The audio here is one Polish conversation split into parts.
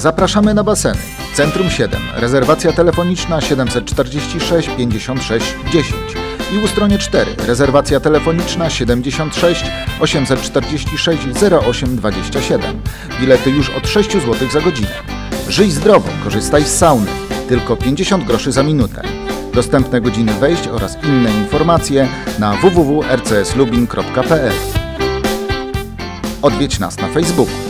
Zapraszamy na baseny. Centrum 7. Rezerwacja telefoniczna 746 56 10. I Ustronie 4. Rezerwacja telefoniczna 76 846 08 27. Bilety już od 6 zł za godzinę. Żyj zdrowo, korzystaj z sauny. Tylko 50 groszy za minutę. Dostępne godziny wejść oraz inne informacje na www.rcslubin.pl. Odwiedź nas na Facebooku.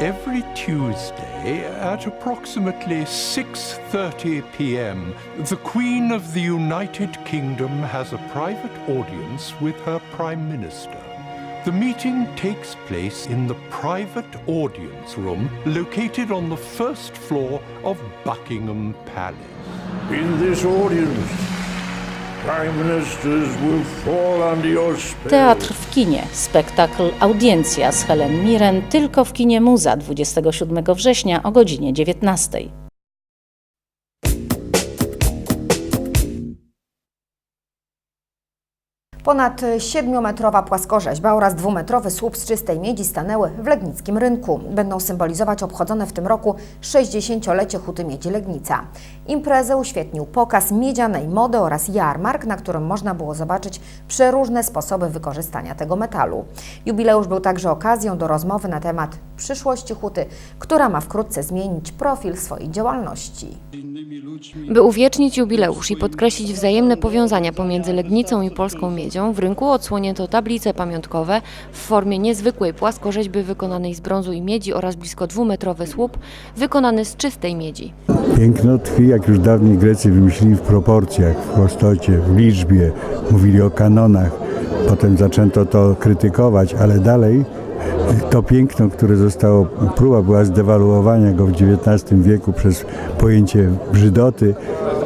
Every Tuesday at approximately 6:30 p.m., the Queen of the United Kingdom has a private audience with her Prime Minister. The meeting takes place in the private audience room located on the first floor of Buckingham Palace. In this audience, Teatr w kinie. Spektakl Audiencja z Helen Mirren tylko w kinie Muza 27 września o godzinie 19. Ponad 7-metrowa płaskorzeźba oraz dwumetrowy słup z czystej miedzi stanęły w Legnickim Rynku. Będą symbolizować obchodzone w tym roku 60-lecie Huty Miedzi Legnica. Imprezę uświetnił pokaz miedzianej mody oraz jarmark, na którym można było zobaczyć przeróżne sposoby wykorzystania tego metalu. Jubileusz był także okazją do rozmowy na temat przyszłości Huty, która ma wkrótce zmienić profil swojej działalności. By uwiecznić jubileusz i podkreślić wzajemne powiązania pomiędzy Legnicą i polską miedzią, w rynku odsłonięto tablice pamiątkowe w formie niezwykłej płaskorzeźby wykonanej z brązu i miedzi oraz blisko dwumetrowy słup wykonany z czystej miedzi. Piękno tkwi, jak już dawniej Grecy wymyślili w proporcjach, w prostocie, w liczbie, mówili o kanonach. Potem zaczęto to krytykować, ale dalej to piękno, które zostało, próba była zdewaluowania go w XIX wieku przez pojęcie brzydoty,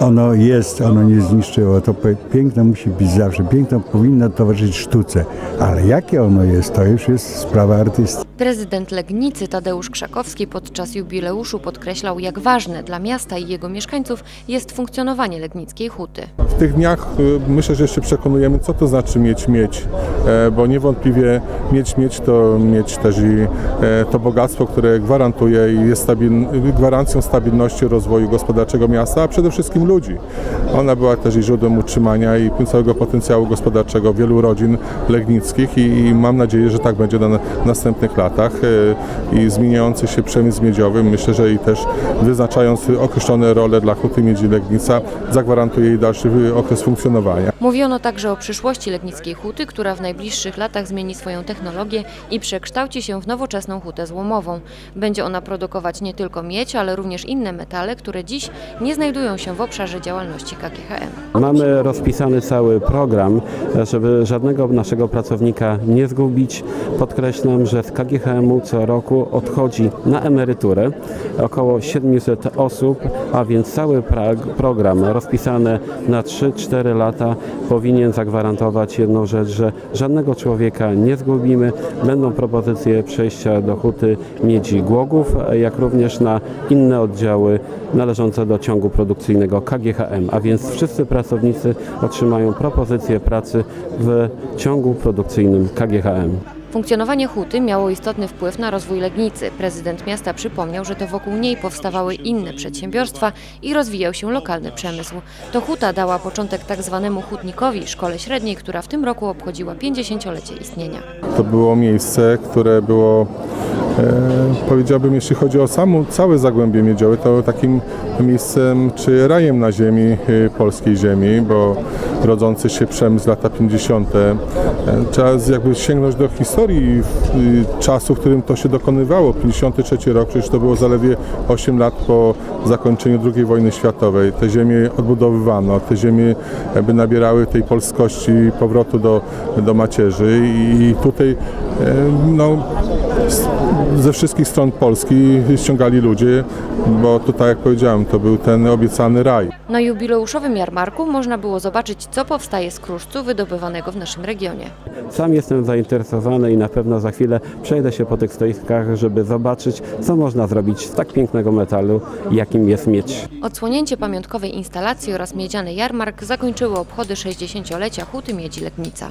ono jest, ono nie zniszczyło. To piękno musi być zawsze. Piękno powinno towarzyszyć sztuce, ale jakie ono jest, to już jest sprawa artysty. Prezydent Legnicy Tadeusz Krzakowski podczas jubileuszu podkreślał, jak ważne dla miasta i jego mieszkańców jest funkcjonowanie Legnickiej Huty. W tych dniach y, myślę, że jeszcze przekonujemy, co to znaczy mieć mieć, e, bo niewątpliwie mieć mieć to mieć też i e, to bogactwo, które gwarantuje i jest stabil, gwarancją stabilności rozwoju gospodarczego miasta, a przede wszystkim ludzi. Ona była też i źródłem utrzymania i całego potencjału gospodarczego wielu rodzin legnickich i, i mam nadzieję, że tak będzie na na następnych latach e, i zmieniający się przemysł miedziowy, myślę, że i też wyznaczając określone role dla Huty Miedzi Legnica zagwarantuje jej dalszy y, okres funkcjonowania. Mówiono także o przyszłości Legnickiej Huty, która w najbliższych latach zmieni swoją technologię i przekształci się w nowoczesną hutę złomową. Będzie ona produkować nie tylko miedź, ale również inne metale, które dziś nie znajdują się w obszarze działalności KGHM. Mamy rozpisany cały program, żeby żadnego naszego pracownika nie zgubić. Podkreślam, że z KGHM-u co roku odchodzi na emeryturę około 700 osób, a więc cały program rozpisany na 3-4 lata powinien zagwarantować jedną rzecz, że żadnego człowieka nie zgubimy. Będą propozycje przejścia do huty miedzi Głogów, jak również na inne oddziały należące do ciągu produkcyjnego KGHM, a więc wszyscy pracownicy otrzymają propozycję pracy w ciągu produkcyjnym KGHM. Funkcjonowanie huty miało istotny wpływ na rozwój Legnicy. Prezydent miasta przypomniał, że to wokół niej powstawały inne przedsiębiorstwa i rozwijał się lokalny przemysł. To huta dała początek tak zwanemu hutnikowi, szkole średniej, która w tym roku obchodziła 50-lecie istnienia. To było miejsce, które było, powiedziałbym, jeśli chodzi o samo, całe Zagłębie Miedziowe, to takim miejscem czy rajem na ziemi, e, polskiej ziemi, bo rodzący się przemysł lata 50. E, trzeba jakby sięgnąć do historii e, czasu, w którym to się dokonywało. 53 rok, przecież to było zaledwie 8 lat po zakończeniu II wojny światowej. Te ziemie odbudowywano, te ziemie jakby nabierały tej polskości powrotu do, do macierzy i tutaj e, no, ze wszystkich stron Polski ściągali ludzie, bo tutaj, jak powiedziałem, to był ten obiecany raj. Na jubileuszowym jarmarku można było zobaczyć, co powstaje z kruszcu wydobywanego w naszym regionie. Sam jestem zainteresowany i na pewno za chwilę przejdę się po tych stoiskach, żeby zobaczyć, co można zrobić z tak pięknego metalu, jakim jest miedź. Odsłonięcie pamiątkowej instalacji oraz miedziany jarmark zakończyły obchody 60-lecia Huty Miedzi Legnica.